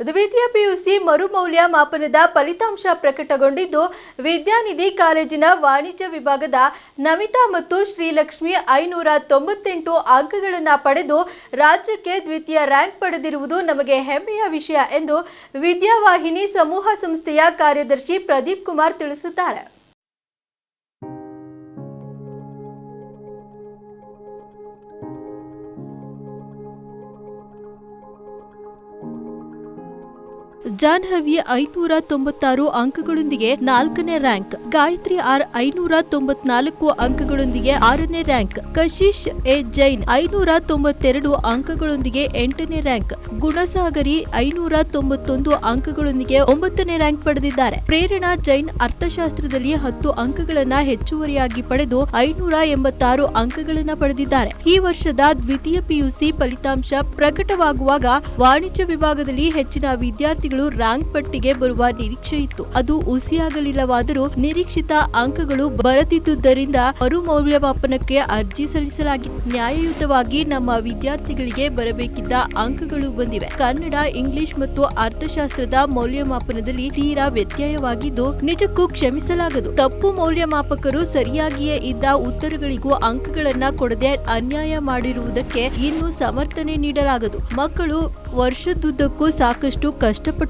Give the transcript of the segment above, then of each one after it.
ದ್ವಿತೀಯ ಪಿಯುಸಿ ಮರುಮೌಲ್ಯ ಮಾಪನದ ಫಲಿತಾಂಶ ಪ್ರಕಟಗೊಂಡಿದ್ದು, ವಿದ್ಯಾನಿಧಿ ಕಾಲೇಜಿನ ವಾಣಿಜ್ಯ ವಿಭಾಗದ ನಮಿತಾ ಮತ್ತು ಶ್ರೀಲಕ್ಷ್ಮಿ ಐನೂರ ತೊಂಬತ್ತೆಂಟು ಅಂಕಗಳನ್ನು ಪಡೆದು ರಾಜ್ಯಕ್ಕೆ ದ್ವಿತೀಯ ರ್ಯಾಂಕ್ ಪಡೆದಿರುವುದು ನಮಗೆ ಹೆಮ್ಮೆಯ ವಿಷಯ ಎಂದು ವಿದ್ಯಾವಾಹಿನಿ ಸಮೂಹ ಸಂಸ್ಥೆಯ ಕಾರ್ಯದರ್ಶಿ ಪ್ರದೀಪ್ ಕುಮಾರ್ ತಿಳಿಸಿದ್ದಾರೆ. ಜಾಹ್ನವಿ ಐನೂರ ತೊಂಬತ್ತಾರು ಅಂಕಗಳೊಂದಿಗೆ ನಾಲ್ಕನೇ ರ್ಯಾಂಕ್, ಗಾಯತ್ರಿ ಆರ್ ಐನೂರ ತೊಂಬತ್ನಾಲ್ಕು ಅಂಕಗಳೊಂದಿಗೆ ಆರನೇ ರ್ಯಾಂಕ್, ಕಶಿಶ್ ಎ ಜೈನ್ ಐನೂರ ತೊಂಬತ್ತೆರಡು ಅಂಕಗಳೊಂದಿಗೆ ಎಂಟನೇ ರ್ಯಾಂಕ್, ಗುಣಸಾಗರಿ ಐನೂರ ತೊಂಬತ್ತೊಂದು ಅಂಕಗಳೊಂದಿಗೆ ಒಂಬತ್ತನೇ ರ್ಯಾಂಕ್ ಪಡೆದಿದ್ದಾರೆ. ಪ್ರೇರಣಾ ಜೈನ್ ಅರ್ಥಶಾಸ್ತ್ರದಲ್ಲಿ ಹತ್ತು ಅಂಕಗಳನ್ನ ಹೆಚ್ಚುವರಿಯಾಗಿ ಪಡೆದು ಐನೂರ ಎಂಬತ್ತಾರು ಅಂಕಗಳನ್ನ ಪಡೆದಿದ್ದಾರೆ. ಈ ವರ್ಷದ ದ್ವಿತೀಯ ಪಿಯುಸಿ ಫಲಿತಾಂಶ ಪ್ರಕಟವಾಗುವಾಗ ವಾಣಿಜ್ಯ ವಿಭಾಗದಲ್ಲಿ ಹೆಚ್ಚಿನ ವಿದ್ಯಾರ್ಥಿಗಳು ರ್ಯಾಂಕ್ ಪಟ್ಟಿಗೆ ಬರುವ ನಿರೀಕ್ಷೆ ಇತ್ತು. ಅದು ಹುಸಿಯಾಗಲಿಲ್ಲವಾದರೂ ನಿರೀಕ್ಷಿತ ಅಂಕಗಳು ಬರದಿದ್ದುದರಿಂದ ಮರು ಮೌಲ್ಯಮಾಪನಕ್ಕೆ ಅರ್ಜಿ ಸಲ್ಲಿಸಲಾಗಿತ್ತು ನ್ಯಾಯಯುತವಾಗಿ ನಮ್ಮ ವಿದ್ಯಾರ್ಥಿಗಳಿಗೆ ಬರಬೇಕಿದ್ದ ಅಂಕಗಳು ಬಂದಿವೆ. ಕನ್ನಡ, ಇಂಗ್ಲಿಷ್ ಮತ್ತು ಅರ್ಥಶಾಸ್ತ್ರದ ಮೌಲ್ಯಮಾಪನದಲ್ಲಿ ತೀರಾ ವ್ಯತ್ಯಯವಾಗಿದ್ದು ನಿಜಕ್ಕೂ ಕ್ಷಮಿಸಲಾಗದು. ತಪ್ಪು ಮೌಲ್ಯಮಾಪಕರು ಸರಿಯಾಗಿಯೇ ಇದ್ದ ಉತ್ತರಗಳಿಗೂ ಅಂಕಗಳನ್ನ ಕೊಡದೆ ಅನ್ಯಾಯ ಮಾಡಿರುವುದಕ್ಕೆ ಇನ್ನೂ ಸಮರ್ಥನೆ ನೀಡಲಾಗದು. ಮಕ್ಕಳು ವರ್ಷದುದ್ದಕ್ಕೂ ಸಾಕಷ್ಟು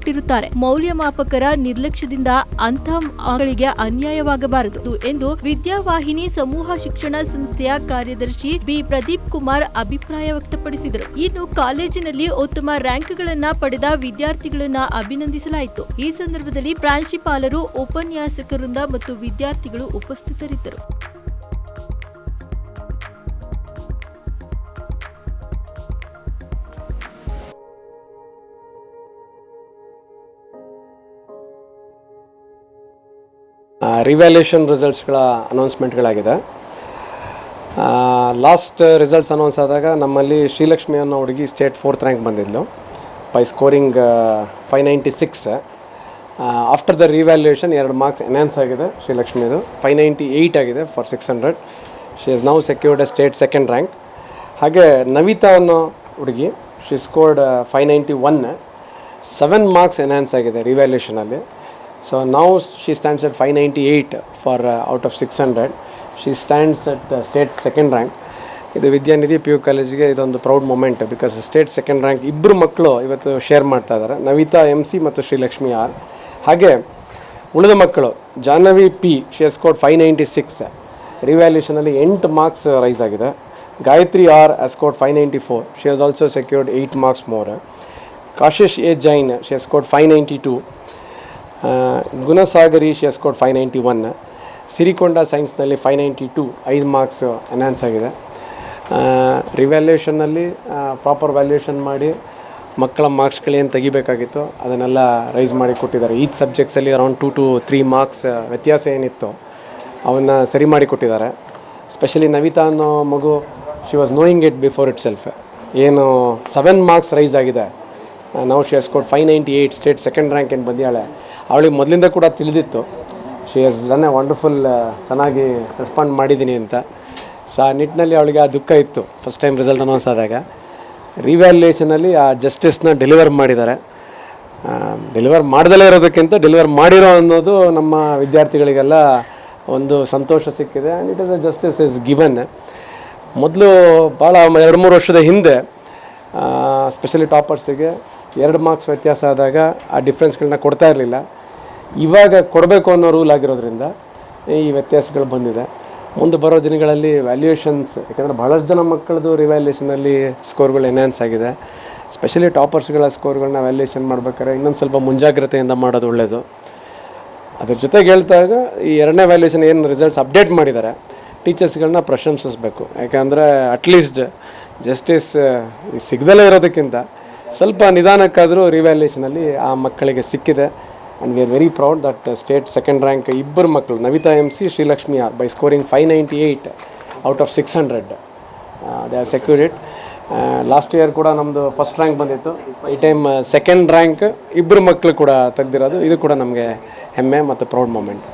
ಕಷ್ಟಪಟ್ಟಿರುತ್ತಾರೆ ಮೌಲ್ಯಮಾಪಕರ ನಿರ್ಲಕ್ಷ್ಯದಿಂದ ಅಂಥ ಮಕ್ಕಳಿಗೆ ಅನ್ಯಾಯವಾಗಬಾರದು ಎಂದು ವಿದ್ಯಾವಾಹಿನಿ ಸಮೂಹ ಶಿಕ್ಷಣ ಸಂಸ್ಥೆಯ ಕಾರ್ಯದರ್ಶಿ ಬಿ. ಪ್ರದೀಪ್ ಕುಮಾರ್ ಅಭಿಪ್ರಾಯ ವ್ಯಕ್ತಪಡಿಸಿದರು. ಇನ್ನು ಕಾಲೇಜಿನಲ್ಲಿ ಉತ್ತಮ ರ್ಯಾಂಕ್ಗಳನ್ನ ಪಡೆದ ವಿದ್ಯಾರ್ಥಿಗಳನ್ನ ಅಭಿನಂದಿಸಲಾಯಿತು. ಈ ಸಂದರ್ಭದಲ್ಲಿ ಪ್ರಾಂಶುಪಾಲರು ಉಪನ್ಯಾಸಕರಿಂದ ಮತ್ತು ವಿದ್ಯಾರ್ಥಿಗಳು ಉಪಸ್ಥಿತರಿದ್ದರು. ರಿವ್ಯಾಲ್ಯೂಷನ್ ರಿಸಲ್ಟ್ಸ್ಗಳ ಅನೌನ್ಸ್ಮೆಂಟ್ಗಳಾಗಿದೆ ಲಾಸ್ಟ್ ರಿಸಲ್ಟ್ಸ್ ಅನೌನ್ಸ್ ಆದಾಗ ನಮ್ಮಲ್ಲಿ ಶ್ರೀಲಕ್ಷ್ಮಿ ಅನ್ನೋ ಹುಡುಗಿ state fourth rank ಬಂದಿದ್ಲು by scoring five ninety six after the revaluation ಎರಡು ಮಾರ್ಕ್ಸ್ ಎನ್ಹಾನ್ಸ್ ಆಗಿದೆ ಶ್ರೀಲಕ್ಷ್ಮಿದು. ಫೈವ್ ನೈಂಟಿ ಏಯ್ಟ್ ಆಗಿದೆ for six hundred she is now secured a state second rank ಹಾಗೆ ನವಿತಾ ಅನ್ನೋ ಹುಡುಗಿ she scored five ninety one seven marks enhance ಆಗಿದೆ ರಿವ್ಯಾಲ್ಯೂಷನಲ್ಲಿ so ನಾವು she stands at five ninety eight for out of six hundred at stands state second rank ಇದು Vidyanidhi P U ಕಾಲೇಜಿಗೆ ಇದೊಂದು proud moment because state second rank ಇಬ್ಬರು ಮಕ್ಕಳು ಇವತ್ತು share ಮಾಡ್ತಾ ಇದ್ದಾರೆ ನವಿತಾ ಎಂ ಸಿ ಮತ್ತು ಶ್ರೀಲಕ್ಷ್ಮಿ ಆರ್. ಹಾಗೆ ಉಳಿದ ಮಕ್ಕಳು, Jahnavi P she is scored five ninety six ರಿವ್ಯಾಲ್ಯೂಷನಲ್ಲಿ ಎಂಟು ಮಾರ್ಕ್ಸ್ ರೈಸ್ ಆಗಿದೆ. Gayathri R scored five ninety four she has also secured eight marks more Kashish A Jain she is scored five ninety two Gunasagari she is scored five ninety one Sirikonda ಸೈನ್ಸ್ನಲ್ಲಿ five ninety two ಐದು marks announce ಆಗಿದೆ. ರಿವ್ಯಾಲ್ಯೂಷನ್ನಲ್ಲಿ proper valuation ಮಾಡಿ ಮಕ್ಕಳ ಮಾರ್ಕ್ಸ್ಗಳೇನು ತೆಗಿಬೇಕಾಗಿತ್ತು, ಅದನ್ನೆಲ್ಲ rice ಮಾಡಿ ಕೊಟ್ಟಿದ್ದಾರೆ. Each ಸಬ್ಜೆಕ್ಟ್ಸಲ್ಲಿ around two two three marks ವ್ಯತ್ಯಾಸ ಏನಿತ್ತು, ಅವನ್ನ ಸರಿ ಮಾಡಿ ಕೊಟ್ಟಿದ್ದಾರೆ. ಸ್ಪೆಷಲಿ ನವಿತಾ ಅನ್ನೋ ಮಗು she was knowing it before itself ಏನು ಸೆವೆನ್ ಮಾರ್ಕ್ಸ್ ರೈಸ್ ಆಗಿದೆ. ನಾವು she scored five ninety eight state second rank ಏನು ಬಂದಿದ್ದಾಳೆ. ಅವಳಿಗೆ ಮೊದಲಿಂದ ಕೂಡ ತಿಳಿದಿತ್ತು. ಶಿ ಎಸ್ ಜನ ವಂಡರ್ಫುಲ್ ಚೆನ್ನಾಗಿ ರೆಸ್ಪಾಂಡ್ ಮಾಡಿದ್ದೀನಿ ಅಂತ. ಸೊ ಆ ನಿಟ್ಟಿನಲ್ಲಿ ಅವಳಿಗೆ ಆ ದುಃಖ ಇತ್ತು ಫಸ್ಟ್ ಟೈಮ್ ರಿಸಲ್ಟ್ ಅನೌನ್ಸ್ ಆದಾಗ. ರಿವ್ಯಾಲ್ಯೂಯೇಷನಲ್ಲಿ ಆ ಜಸ್ಟಿಸ್ನ ಡೆಲಿವರ್ ಮಾಡಿದ್ದಾರೆ. ಡೆಲಿವರ್ ಮಾಡದಲ್ಲೇ ಇರೋದಕ್ಕಿಂತ ಡೆಲಿವರ್ ಮಾಡಿರೋ ಅನ್ನೋದು ನಮ್ಮ ವಿದ್ಯಾರ್ಥಿಗಳಿಗೆಲ್ಲ ಒಂದು ಸಂತೋಷ ಸಿಕ್ಕಿದೆ. And it is a justice is given ಮೊದಲು ಭಾಳ ಎರಡು ಮೂರು ವರ್ಷದ ಹಿಂದೆ ಸ್ಪೆಷಲಿ ಟಾಪರ್ಸಿಗೆ ಎರಡು ಮಾರ್ಕ್ಸ್ ವ್ಯತ್ಯಾಸ ಆದಾಗ ಆ ಡಿಫ್ರೆನ್ಸ್ಗಳನ್ನ ಕೊಡ್ತಾ ಇರಲಿಲ್ಲ. ಇವಾಗ ಕೊಡಬೇಕು ಅನ್ನೋ ರೂಲ್ ಆಗಿರೋದ್ರಿಂದ ಈ ವ್ಯತ್ಯಾಸಗಳು ಬಂದಿದೆ. ಮುಂದೆ ಬರೋ ದಿನಗಳಲ್ಲಿ ವ್ಯಾಲ್ಯೂಯೇಷನ್ಸ್ ಯಾಕಂದರೆ ಭಾಳಷ್ಟು ಜನ ಮಕ್ಕಳದು ರಿವ್ಯಾಲ್ಯೂಯೇಷನಲ್ಲಿ ಸ್ಕೋರ್ಗಳು ಎನ್ಹಾನ್ಸ್ ಆಗಿದೆ. ಸ್ಪೆಷಲಿ ಟಾಪರ್ಸ್ಗಳ ಸ್ಕೋರ್ಗಳನ್ನ ವ್ಯಾಲ್ಯೂಯೇಷನ್ ಮಾಡ್ಬೇಕಾದ್ರೆ ಇನ್ನೊಂದು ಸ್ವಲ್ಪ ಮುಂಜಾಗ್ರತೆಯಿಂದ ಮಾಡೋದು ಒಳ್ಳೆಯದು ಅದ್ರ ಜೊತೆಗೆ ಹೇಳ್ದಾಗ ಈ ಎರಡನೇ ವ್ಯಾಲ್ಯೂಯೇಷನ್ ಏನು ರಿಸಲ್ಟ್ಸ್ ಅಪ್ಡೇಟ್ ಮಾಡಿದ್ದಾರೆ ಟೀಚರ್ಸ್ಗಳನ್ನ ಪ್ರಶಂಸಿಸಬೇಕು. ಯಾಕಂದರೆ ಅಟ್ಲೀಸ್ಟ್ ಜಸ್ಟಿಸ್ ಸಿಗದಲ್ಲೇ ಇರೋದಕ್ಕಿಂತ ಸ್ವಲ್ಪ ನಿಧಾನಕ್ಕಾದರೂ ರಿವ್ಯಾಲ್ಯೂಷನಲ್ಲಿ ಆ ಮಕ್ಕಳಿಗೆ ಸಿಕ್ಕಿದೆ. And we are very proud that state second rank ಇಬ್ಬರು ಮಕ್ಕಳು Navitha M C Srilakshmi R by scoring five ninety eight out of six hundred they are secure it last year ಕೂಡ ನಮ್ಮದು first rank ಬಂದಿತ್ತು. ಈ time second rank ಇಬ್ಬರು ಮಕ್ಕಳು ಕೂಡ ತೆಗ್ದಿರೋದು. ಇದು ಕೂಡ ನಮಗೆ ಹೆಮ್ಮೆ ಮತ್ತು proud moment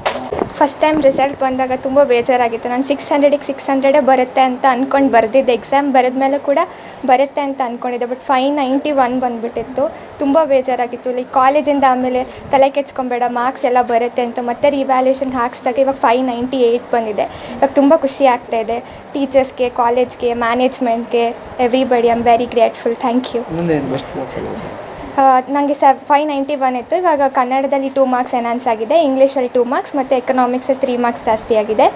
first time result ಬಂದಾಗ ತುಂಬ ಬೇಜಾರಾಗಿತ್ತು. ನಾನು ಸಿಕ್ಸ್ ಹಂಡ್ರೆಡಿಗೆ ಸಿಕ್ಸ್ ಹಂಡ್ರೆಡೇ ಬರುತ್ತೆ ಅಂತ ಅಂದ್ಕೊಂಡು ಬರೆದಿದ್ದೆ. ಎಕ್ಸಾಮ್ ಬರೆದ ಮೇಲೆ ಕೂಡ ಬರುತ್ತೆ ಅಂತ ಅಂದ್ಕೊಂಡಿದ್ದೆ ಬಟ್ ಫೈವ್ ನೈಂಟಿ ಒನ್ ಬಂದುಬಿಟ್ಟಿತ್ತು. ತುಂಬ ಬೇಜಾರಾಗಿತ್ತು. ಲೈಕ್ ಕಾಲೇಜಿಂದ ಆಮೇಲೆ ತಲೆ ಕೆಚ್ಕೊಬೇಡ ಮಾರ್ಕ್ಸ್ ಎಲ್ಲ ಬರುತ್ತೆ ಅಂತ ಮತ್ತೆ ರಿವ್ಯಾಲ್ಯೂಷನ್ ಹಾಕ್ಸ್ದಾಗ ಇವಾಗ ಫೈವ್ ನೈಂಟಿ ಏಯ್ಟ್ ಬಂದಿದೆ. ಇವಾಗ ತುಂಬ ಖುಷಿ ಆಗ್ತಾ ಇದೆ. ಟೀಚರ್ಸ್ಗೆ ಕಾಲೇಜ್ಗೆ ಮ್ಯಾನೇಜ್ಮೆಂಟ್ಗೆ everybody I am very grateful thank you ನನಗೆ ಸ ಫೈವ್ ನೈಂಟಿ ಒನ್ ಇತ್ತು. ಇವಾಗ ಕನ್ನಡದಲ್ಲಿ ಟೂ ಮಾರ್ಕ್ಸ್ ಎನಾನ್ಸ್ ಆಗಿದೆ. ಇಂಗ್ಲೀಷಲ್ಲಿ ಟೂ ಮಾರ್ಕ್ಸ್ ಮತ್ತು ಎಕನಾಮಿಕ್ಸಲ್ಲಿ ತ್ರೀ ಮಾರ್ಕ್ಸ್ ಜಾಸ್ತಿ ಆಗಿದೆ.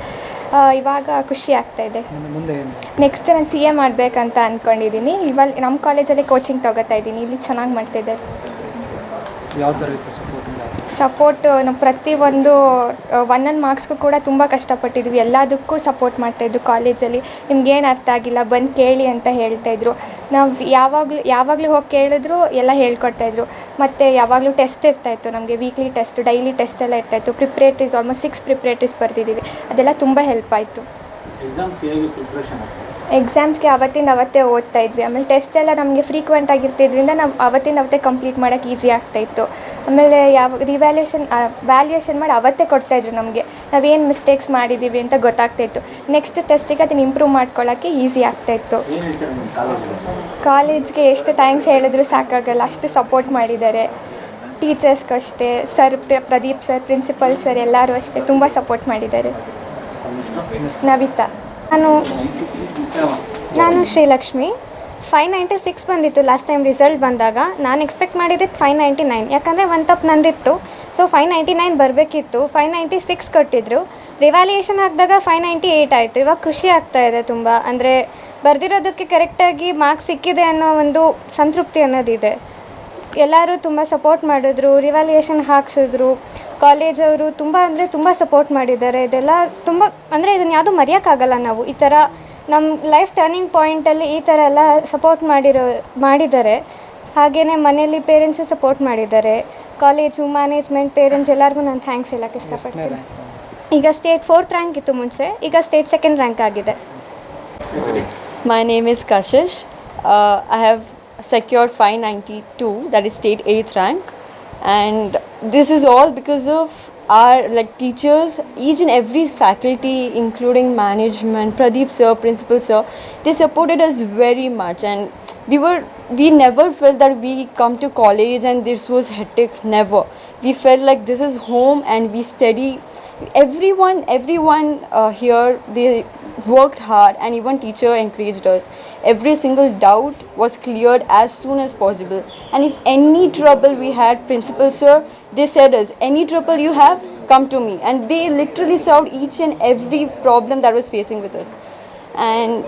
ಇವಾಗ ಖುಷಿ ಆಗ್ತಾ ಇದೆ. ಮುಂದೆ ಮುಂದೆ ಏನು? ನೆಕ್ಸ್ಟ್ ನಾನು ಸಿ ಎ ಮಾಡಬೇಕಂತ ಅಂದ್ಕೊಂಡಿದ್ದೀನಿ ಇವಾಗ ನಮ್ಮ ಕಾಲೇಜಲ್ಲೇ ಕೋಚಿಂಗ್ ತೊಗೋತಾ ಇದ್ದೀನಿ ಇಲ್ಲಿ ಚೆನ್ನಾಗಿ ಮಾಡ್ತಿದ್ದಾರೆ. ಯಾವ ಥರ ಇತ್ತು ಸಪೋರ್ಟ್ ಪ್ರತಿ ಒಂದು ಒನ್ ಮಾರ್ಕ್ಸ್ಗೂ ಕೂಡ ತುಂಬ ಕಷ್ಟಪಟ್ಟಿದ್ವಿ. ಎಲ್ಲದಕ್ಕೂ ಸಪೋರ್ಟ್ ಮಾಡ್ತಾಯಿದ್ರು ಕಾಲೇಜಲ್ಲಿ ನಿಮ್ಗೇನು ಅರ್ಥ ಆಗಿಲ್ಲ, ಬಂದು ಕೇಳಿ ಅಂತ ಹೇಳ್ತಾಯಿದ್ರು ನಾವು ಯಾವಾಗಲೂ ಯಾವಾಗಲೂ ಹೋಗಿ ಕೇಳಿದ್ರು ಎಲ್ಲ ಹೇಳ್ಕೊಡ್ತಾಯಿದ್ರು ಮತ್ತು ಯಾವಾಗಲೂ ಟೆಸ್ಟ್ ಇರ್ತಾಯಿತ್ತು ನಮಗೆ ವೀಕ್ಲಿ ಟೆಸ್ಟ್ ಡೈಲಿ ಟೆಸ್ಟ್ ಎಲ್ಲ ಇರ್ತಾಯಿತ್ತು ಪ್ರಿಪ್ರೇಟ್ರೀಸ್ ಆಲ್ಮೋಸ್ಟ್ ಸಿಕ್ಸ್ ಪ್ರಿಪ್ರೇಟ್ರೀಸ್ ಬರ್ತಿದ್ದೀವಿ ಅದೆಲ್ಲ ತುಂಬ ಹೆಲ್ಪ್ ಆಯಿತು. ಎಕ್ಸಾಮ್ಸ್ಗೆ ಅವತ್ತಿಂದ ಅವತ್ತೇ ಓದ್ತಾ ಇದ್ವಿ. ಆಮೇಲೆ ಟೆಸ್ಟ್ ಎಲ್ಲ ನಮಗೆ ಫ್ರೀಕ್ವೆಂಟ್ ಆಗಿರ್ತಿದ್ರಿಂದ ನಾವು ಅವತ್ತಿಂದ ಅವತ್ತೇ ಕಂಪ್ಲೀಟ್ ಮಾಡೋಕ್ಕೆ ಈಸಿ ಆಗ್ತಾಯಿತ್ತು ಆಮೇಲೆ ಯಾವ ರಿವ್ಯಾಲ್ಯೂಷನ್ ವ್ಯಾಲ್ಯೂಯೇಷನ್ ಮಾಡಿ ಅವತ್ತೇ ಕೊಡ್ತಾಯಿದ್ರು ನಮಗೆ. ನಾವೇನು ಮಿಸ್ಟೇಕ್ಸ್ ಮಾಡಿದ್ದೀವಿ ಅಂತ ಗೊತ್ತಾಗ್ತಾಯಿತ್ತು ನೆಕ್ಸ್ಟ್ ಟೆಸ್ಟಿಗೆ ಅದನ್ನು ಇಂಪ್ರೂವ್ ಮಾಡ್ಕೊಳ್ಳೋಕ್ಕೆ ಈಸಿ ಆಗ್ತಾಯಿತ್ತು ಕಾಲೇಜ್ಗೆ ಎಷ್ಟು ಥ್ಯಾಂಕ್ಸ್ ಹೇಳಿದ್ರು ಸಾಕಾಗಲ್ಲ ಅಷ್ಟು ಸಪೋರ್ಟ್ ಮಾಡಿದ್ದಾರೆ. ಟೀಚರ್ಸ್ಗಷ್ಟೇ sir Pradeep sir principal sir ಎಲ್ಲರೂ ಅಷ್ಟೇ ತುಂಬ ಸಪೋರ್ಟ್ ಮಾಡಿದ್ದಾರೆ. ನವಿತಾ. ನಾನು ನಾನು ಶ್ರೀಲಕ್ಷ್ಮಿ. ಫೈವ್ ನೈಂಟಿ ಸಿಕ್ಸ್ ಬಂದಿತ್ತು ಲಾಸ್ಟ್ ಟೈಮ್ ರಿಸಲ್ಟ್ ಬಂದಾಗ. ನಾನು ಎಕ್ಸ್ಪೆಕ್ಟ್ ಮಾಡಿದ್ದಕ್ಕೆ ಫೈವ್ ನೈಂಟಿ ನೈನ್ ಯಾಕಂದರೆ ಒಂದು ತಪ್ಪು ನಂದಿತ್ತು. ಸೊ ಫೈವ್ ನೈಂಟಿ ನೈನ್ ಬರಬೇಕಿತ್ತು. ಫೈವ್ ನೈಂಟಿ ಸಿಕ್ಸ್ ಕೊಟ್ಟಿದ್ರು. ರಿವ್ಯಾಲ್ಯೂಯೇಷನ್ ಹಾಕಿದಾಗ ಫೈವ್ ನೈಂಟಿ ಏಯ್ಟ್ ಆಯಿತು. ಇವಾಗ ಖುಷಿ ಆಗ್ತಾ ಇದೆ ತುಂಬ. ಅಂದರೆ ಬರೆದಿರೋದಕ್ಕೆ ಕರೆಕ್ಟಾಗಿ ಮಾರ್ಕ್ಸ್ ಸಿಕ್ಕಿದೆ ಅನ್ನೋ ಒಂದು ಸಂತೃಪ್ತಿ ಅನ್ನೋದಿದೆ. ಎಲ್ಲರೂ ತುಂಬ ಸಪೋರ್ಟ್ ಮಾಡಿದ್ರು. ರಿವ್ಯಾಲ್ಯೂಯೇಷನ್ ಹಾಕ್ಸಿದ್ರು. ಕಾಲೇಜವರು ತುಂಬ ಅಂದರೆ ತುಂಬ ಸಪೋರ್ಟ್ ಮಾಡಿದ್ದಾರೆ. ಇದೆಲ್ಲ ತುಂಬ, ಅಂದರೆ ಇದನ್ನು ಯಾವುದೂ ಮರೆಯೋಕ್ಕಾಗಲ್ಲ ನಾವು. ಈ ಥರ ನಮ್ಮ ಲೈಫ್ ಟರ್ನಿಂಗ್ ಪಾಯಿಂಟಲ್ಲಿ ಈ ಥರ ಎಲ್ಲ ಸಪೋರ್ಟ್ ಮಾಡಿರೋ ಮಾಡಿದ್ದಾರೆ. ಹಾಗೆಯೇ ಮನೆಯಲ್ಲಿ ಪೇರೆಂಟ್ಸು ಸಪೋರ್ಟ್ ಮಾಡಿದ್ದಾರೆ. ಕಾಲೇಜು ಮ್ಯಾನೇಜ್ಮೆಂಟ್ ಪೇರೆಂಟ್ಸ್ ಎಲ್ಲರಿಗೂ ನಾನು ಥ್ಯಾಂಕ್ಸ್ ಹೇಳಕ್ಕೆ ಇಷ್ಟಪಡ್ತೀನಿ. ಈಗ ಸ್ಟೇಟ್ ಫೋರ್ತ್ ರ್ಯಾಂಕ್ ಇತ್ತು ಮುಂಚೆ ಈಗ ಸ್ಟೇಟ್ ಸೆಕೆಂಡ್ ರ್ಯಾಂಕ್ ಆಗಿದೆ. My name is is I have secured have ninety 592, that is state 8th rank and this is all because of our like teachers, each and every faculty, including management, Pradeep sir, principal sir, they supported us very much, and we were we never felt that we come to college and this was hectic. Never. We felt like this is home, and we study. Everyone, everyone uh, here, they worked hard and even teacher encouraged us. Every single doubt was cleared as soon as possible. And if any trouble we had principal sir they said us any trouble you have come to me. And they literally solved each and every problem that was facing with us. And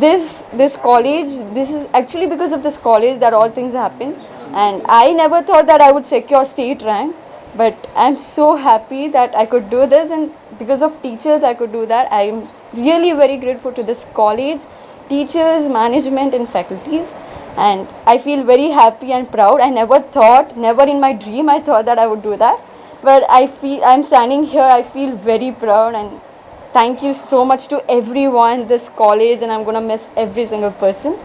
this this college this is actually because of this college that all things happen. And i never thought that i would secure state rank but i'm so happy that i could do this and because of teachers i could do that. I'm really very grateful to this college teachers management and faculties. And i feel very happy and proud. I never thought never in my dream i thought that i would do that. But i feel i'm standing here i feel very proud. And thank you so much to everyone this college and i'm going to miss every single person